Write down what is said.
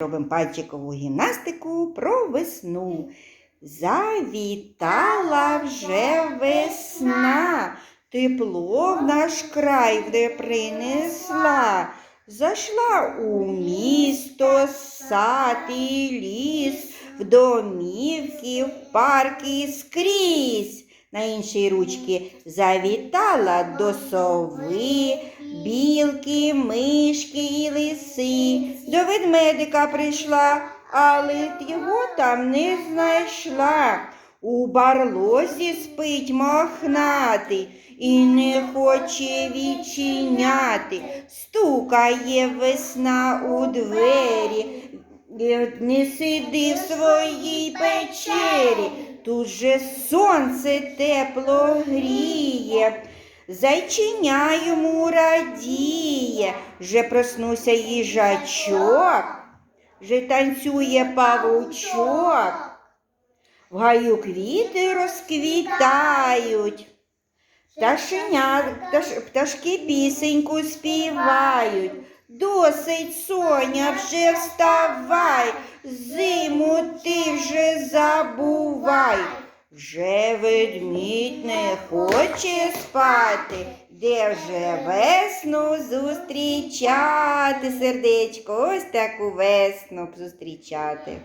Робимо пальчикову гімнастику про весну. Завітала вже весна, тепло в наш край де принесла. Зайшла у місто, сад і ліс, в домівки, в парки скрізь. На іншій ручці завітала до сови, білки, мишки і лиси. До ведмедика прийшла, але його там не знайшла. У барлозі спить мохнатий і не хоче відчиняти. Стукає весна у двері, не сиди в своїй печері. Тут же сонце тепло гріє. Зайчиня радіє, вже проснувся їжачок, вже танцює павучок. В гаю квіти розквітають, пташеня, пташ, пташки пісеньку співають. Досить, Соня, вже вставай, зиму ти вже забувай. Вже ведмідь не хоче спати, де вже весну зустрічати, сердечко, ось таку весну зустрічати.